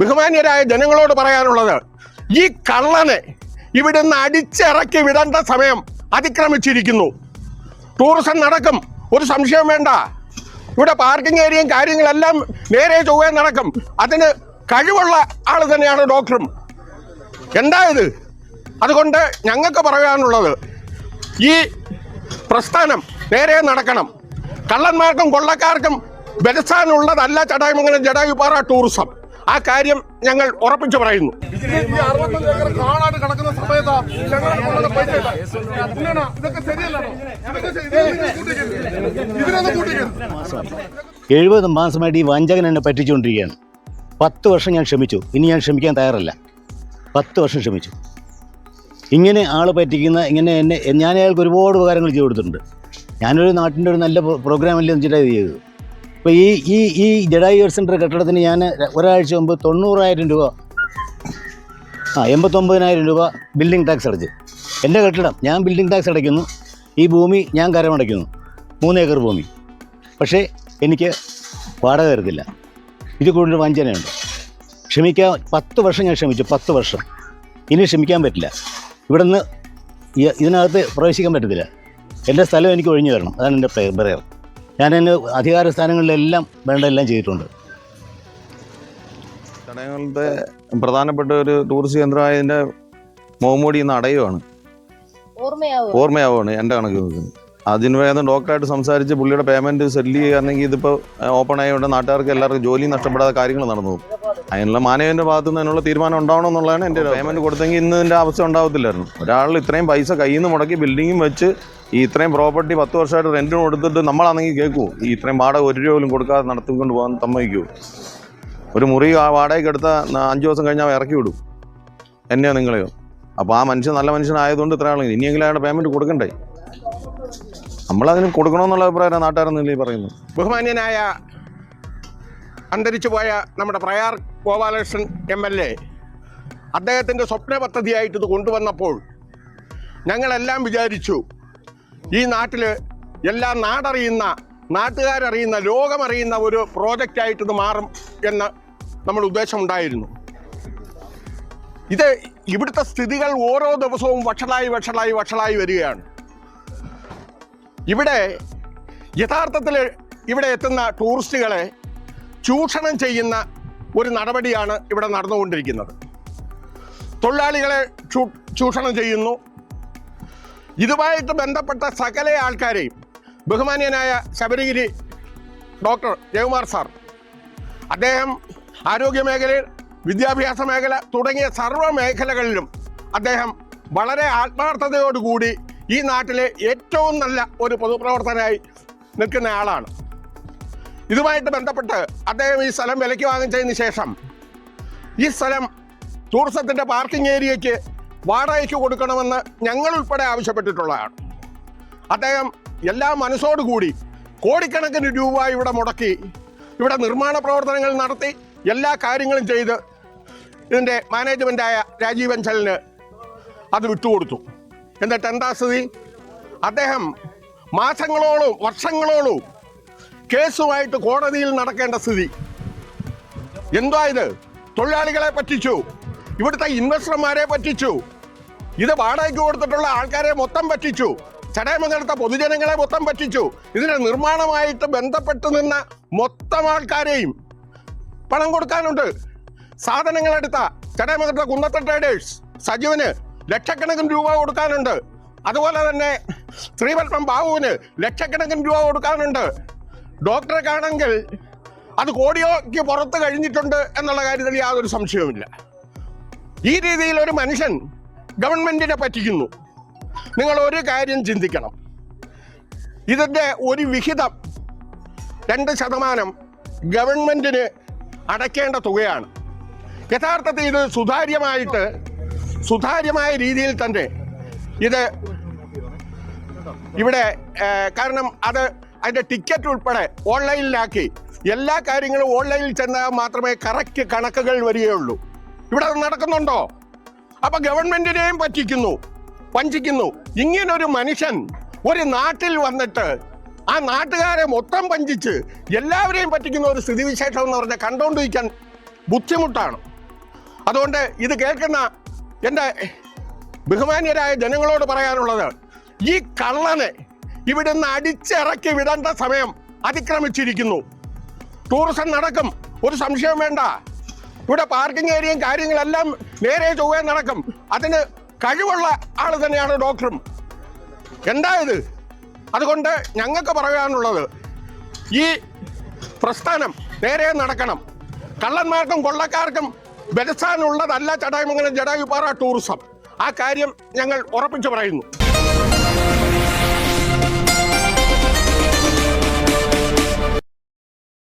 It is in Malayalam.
ബഹുമാന്യരായ ജനങ്ങളോട് പറയാനുള്ളത് ഈ കള്ളനെ ഇവിടുന്ന് അടിച്ചിറക്കി വിടേണ്ട സമയം അതിക്രമിച്ചിരിക്കുന്നു. ടൂറിസം നടക്കും. ഒരു സംശയം വേണ്ട. ഇവിടെ പാർക്കിംഗ് ഏരിയയും കാര്യങ്ങളെല്ലാം നേരെ ചൊവ്വേ നടക്കും. അതിന് കഴിവുള്ള ആൾ തന്നെയാണ് ഡോക്ടറും എന്താ ഇത്? അതുകൊണ്ട് ഞങ്ങൾക്ക് പറയാനുള്ളത് ഈ പ്രസ്ഥാനം നേരെ നടക്കണം. കള്ളന്മാർക്കും കൊള്ളക്കാർക്കും ബലസ്ഥാനുള്ളതല്ല ചടായമംഗലം ജടായുപാറ ടൂറിസം. ആ കാര്യം ഞങ്ങൾ ഉറപ്പിച്ചു പറയുന്നു. എഴുപത് മാസമായിട്ട് ഈ വഞ്ചകൻ എന്നെ പറ്റിച്ചുകൊണ്ടിരിക്കുകയാണ്. പത്ത് വർഷം ഞാൻ ക്ഷമിച്ചു. ഇനി ഞാൻ ക്ഷമിക്കാൻ തയ്യാറല്ല. പത്ത് വർഷം ക്ഷമിച്ചു. ഇങ്ങനെ ആൾ പറ്റിക്കുന്ന ഇങ്ങനെ എന്നെ ഞാൻ അയാൾക്ക് ഒരുപാട് ഉപകാരങ്ങൾ ചെയ്തു കൊടുത്തിട്ടുണ്ട്. ഞാനൊരു നാട്ടിന്റെ ഒരു നല്ല പ്രോഗ്രാം അല്ലേ വെച്ചിട്ടാണ് ഇത് ചെയ്തത്. അപ്പോൾ ഈ ഈ ഈ ജഡായി സെന്റർ കെട്ടിടത്തിന് ഞാൻ ഒരാഴ്ച മുമ്പ് തൊണ്ണൂറായിരം രൂപ ആ എൺപത്തൊമ്പതിനായിരം രൂപ ബിൽഡിംഗ് ടാക്സ് അടച്ച്. എന്റെ കെട്ടിടം ഞാൻ ബിൽഡിംഗ് ടാക്സ് അടയ്ക്കുന്നു. ഈ ഭൂമി ഞാൻ കരമടയ്ക്കുന്നു. മൂന്ന് ഏക്കർ ഭൂമി. പക്ഷേ എനിക്ക് വാടക തരത്തില്ല. ഇത് കൂടുതൽ വഞ്ചനയുണ്ട് ക്ഷമിക്കാൻ പത്ത് വർഷം ഞാൻ ക്ഷമിച്ചു പത്ത് വർഷം. ഇനി ക്ഷമിക്കാൻ പറ്റില്ല. ഇവിടെ നിന്ന് ഇതിനകത്ത് പ്രവേശിക്കാൻ പറ്റത്തില്ല. എന്റെ സ്ഥലം എനിക്ക് ഒഴിഞ്ഞു തരണം. അതാണ് എന്റെ പ്രേ- പ്രയർ ഞാൻ എന്റെ അധികാര സ്ഥാനങ്ങളിലെല്ലാം വേണ്ട എല്ലാം ചെയ്തിട്ടുണ്ട്. ചടങ്ങുകളുടെ പ്രധാനപ്പെട്ട ഒരു ടൂറിസ്റ്റ് കേന്ദ്രമായതിന്റെ മോമോടി ഇന്ന് അടയുവാണ്. ഓർമ്മയാവും ഓർമ്മയാവുകയാണ് എന്റെ കണക്ക് നോക്കുന്നത്. അതിന് വേഗം ഡോക്ടറായിട്ട് സംസാരിച്ച് പുള്ളിയുടെ പേയ്മെന്റ് സെറ്റിൽ ചെയ്യുകയാണെങ്കിൽ ഇതിപ്പോൾ ഓപ്പൺ ആയതുകൊണ്ട് നാട്ടുകാർക്ക് എല്ലാവർക്കും ജോലി നഷ്ടപ്പെടാതെ കാര്യങ്ങൾ നടന്നു പോകും. അതിനുള്ള മാനേജറിന്റെ ഭാഗത്തു നിന്ന് അതിനുള്ള തീരുമാനം ഉണ്ടാവണം എന്നുള്ളതാണ് എന്റെ പേയ്മെന്റ് കൊടുത്തെങ്കിൽ ഇന്ന് ഇതിന്റെ അവസ്ഥ ഉണ്ടാവത്തില്ലായിരുന്നു. ഒരാൾ ഇത്രയും പൈസ കയ്യിൽ നിന്ന് മുടക്കി ബിൽഡിങ്ങും വെച്ച് ഈ ഇത്രയും പ്രോപ്പർട്ടി പത്ത് വർഷമായിട്ട് റെന്റിന് കൊടുത്തിട്ട് നമ്മളാണെങ്കിൽ കേൾക്കുമോ ഈ ഇത്രയും വാടക ഒരു രൂപ പോലും കൊടുക്കാതെ നടത്തിക്കൊണ്ട് പോകാൻ സമ്മതിക്കുമോ ഒരു മുറി ആ വാടകയ്ക്ക് എടുത്ത അഞ്ച് ദിവസം കഴിഞ്ഞാൽ ഇറക്കി വിടും. എന്നെയോ നിങ്ങളെയോ. അപ്പോൾ ആ മനുഷ്യൻ നല്ല മനുഷ്യനായതുകൊണ്ട് ഇത്ര ആളെങ്കിൽ ഇനിയെങ്കിലും അയാളുടെ പേയ്മെന്റ് കൊടുക്കണ്ടേ? നമ്മളതിന് കൊടുക്കണമെന്നുള്ള അഭിപ്രായം നാട്ടുകാരെന്നല്ലേ പറയുന്നത്. ബഹുമാന്യനായ അന്തരിച്ചു പോയ നമ്മുടെ Prayar Gopalakrishnan M L A അദ്ദേഹത്തിന്റെ സ്വപ്ന പദ്ധതിയായിട്ട് ഇത് കൊണ്ടുവന്നപ്പോൾ ഞങ്ങളെല്ലാം വിചാരിച്ചു ഈ നാട്ടിൽ എല്ലാം നാടറിയുന്ന നാട്ടുകാരറിയുന്ന ലോകമറിയുന്ന ഒരു പ്രോജക്റ്റായിട്ട് ഇത് മാറും എന്ന് നമ്മൾ ഉദ്ദേശമുണ്ടായിരുന്നു. ഇത് ഇവിടുത്തെ സ്ഥിതികൾ ഓരോ ദിവസവും വഷളായി വഷളായി വഷളായി വരികയാണ്. ഇവിടെ യഥാർത്ഥത്തിൽ ഇവിടെ എത്തുന്ന ടൂറിസ്റ്റുകളെ ചൂഷണം ചെയ്യുന്ന ഒരു നടപടിയാണ് ഇവിടെ നടന്നുകൊണ്ടിരിക്കുന്നത്. തൊഴിലാളികളെ ചൂഷണം ചെയ്യുന്നു. ഇതുമായിട്ട് ബന്ധപ്പെട്ട സകല ആൾക്കാരെയും ബഹുമാന്യനായ ശബരിഗിരി ഡോക്ടർ ജയകുമാർ സാർ അദ്ദേഹം ആരോഗ്യ മേഖലയിൽ വിദ്യാഭ്യാസ മേഖല തുടങ്ങിയ സർവ മേഖലകളിലും അദ്ദേഹം വളരെ ആത്മാർത്ഥതയോടുകൂടി ഈ നാട്ടിലെ ഏറ്റവും നല്ല ഒരു പൊതുപ്രവർത്തനായി നിൽക്കുന്ന ആളാണ്. ഇതുമായിട്ട് ബന്ധപ്പെട്ട് അദ്ദേഹം ഈ സ്ഥലം വിലയ്ക്ക് വാങ്ങിച്ചതിന് ശേഷം ഈ സ്ഥലം ടൂറിസത്തിന്റെ പാർക്കിംഗ് ഏരിയയ്ക്ക് വാടകയ്ക്ക് കൊടുക്കണമെന്ന് ഞങ്ങൾ ഉൾപ്പെടെ ആവശ്യപ്പെട്ടിട്ടുള്ളതാണ്. അദ്ദേഹം എല്ലാ മനസ്സോടുകൂടി കോടിക്കണക്കിന് രൂപ ഇവിടെ മുടക്കി ഇവിടെ നിർമ്മാണ പ്രവർത്തനങ്ങൾ നടത്തി എല്ലാ കാര്യങ്ങളും ചെയ്ത് ഇതിന്റെ മാനേജ്മെന്റായ രാജീവ് അഞ്ചലിന് അത് വിട്ടുകൊടുത്തു. എന്നിട്ട് എന്താ സ്ഥിതി? അദ്ദേഹം മാസങ്ങളോളം വർഷങ്ങളോളം കേസുമായിട്ട് കോടതിയിൽ നടക്കേണ്ട സ്ഥിതി. എന്തോ ഇത്? തൊഴിലാളികളെ പറ്റിച്ചു. ഇവിടുത്തെ ഇൻവെസ്റ്റർമാരെ പറ്റിച്ചു. ഇത് വാടകയ്ക്ക് കൊടുത്തിട്ടുള്ള ആൾക്കാരെ മൊത്തം പറ്റിച്ചു. ചടയമംഗലത്തെ പൊതുജനങ്ങളെ മൊത്തം പറ്റിച്ചു. ഇതിന്റെ നിർമ്മാണമായിട്ട് ബന്ധപ്പെട്ട് നിന്ന മൊത്തം ആൾക്കാരെയും പണം കൊടുക്കാനുണ്ട്. സാധനങ്ങളെടുത്ത ചടയമംഗലത്തെ കുന്നത്ത ട്രേഡേഴ്സ് സജീവന് ലക്ഷക്കണക്കിന് രൂപ കൊടുക്കാനുണ്ട്. അതുപോലെ തന്നെ ശ്രീപത്മം ബാബുവിന് ലക്ഷക്കണക്കിന് രൂപ കൊടുക്കാനുണ്ട്. ഡോക്ടറെ കാണെങ്കിൽ അത് കോടിയോക്ക് പുറത്ത് കഴിഞ്ഞിട്ടുണ്ട് എന്നുള്ള കാര്യത്തിൽ യാതൊരു സംശയവുമില്ല. ഈ രീതിയിൽ ഒരു മനുഷ്യൻ ഗവൺമെന്റിനെ പറ്റിക്കുന്നു. നിങ്ങൾ ഒരു കാര്യം ചിന്തിക്കണം. ഇതിന്റെ ഒരു വിഹിതം രണ്ട് ശതമാനം ഗവൺമെന്റിന് അടയ്ക്കേണ്ട തുകയാണ്. യഥാർത്ഥത്തിൽ ഇത് സുതാര്യമായിട്ട് സുതാര്യമായ രീതിയിൽ തന്നെ ഇത് ഇവിടെ കാരണം അത് അതിന്റെ ടിക്കറ്റ് ഉൾപ്പെടെ ഓൺലൈനിലാക്കി എല്ലാ കാര്യങ്ങളും ഓൺലൈനിൽ ചെന്നാൽ മാത്രമേ കറക്റ്റ് കണക്കുകൾ വരികയുള്ളൂ. ഇവിടെ നടക്കുന്നുണ്ടോ? അപ്പൊ ഗവൺമെന്റിനെയും പറ്റിക്കുന്നു വഞ്ചിക്കുന്നു. ഇങ്ങനൊരു മനുഷ്യൻ ഒരു നാട്ടിൽ വന്നിട്ട് ആ നാട്ടുകാരെ മൊത്തം വഞ്ചിച്ച് എല്ലാവരെയും പറ്റിക്കുന്ന ഒരു സ്ഥിതിവിശേഷം എന്ന് പറഞ്ഞാൽ കണ്ടോണ്ടിരിക്കാൻ ബുദ്ധിമുട്ടാണ്. അതുകൊണ്ട് ഇത് കേൾക്കുന്ന എന്റെ ബഹുമാന്യരായ ജനങ്ങളോട് പറയാനുള്ളത് ഈ കള്ളനെ ഇവിടുന്ന് അടിച്ചിറക്കി വിടേണ്ട സമയം അതിക്രമിച്ചിരിക്കുന്നു. ടൂറിസം നടക്കും. ഒരു സംശയം വേണ്ട. ഇവിടെ പാർക്കിംഗ് ഏരിയയും കാര്യങ്ങളെല്ലാം നേരെ ചൊവ്വേ നടക്കും. അതിന് കഴിവുള്ള ആൾ തന്നെയാണ് ഡോക്ടറും എന്താ ഇത്? അതുകൊണ്ട് ഞങ്ങൾക്ക് പറയാനുള്ളത് ഈ പ്രസ്ഥാനം നേരെ നടക്കണം. കള്ളന്മാർക്കും കൊള്ളക്കാർക്കും ബലസ്ഥാനുള്ളതല്ല ചടായ്മംഗലം ജടായുപാറ ടൂറിസം ആ കാര്യം ഞങ്ങൾ ഉറപ്പിച്ചു പറയുന്നു.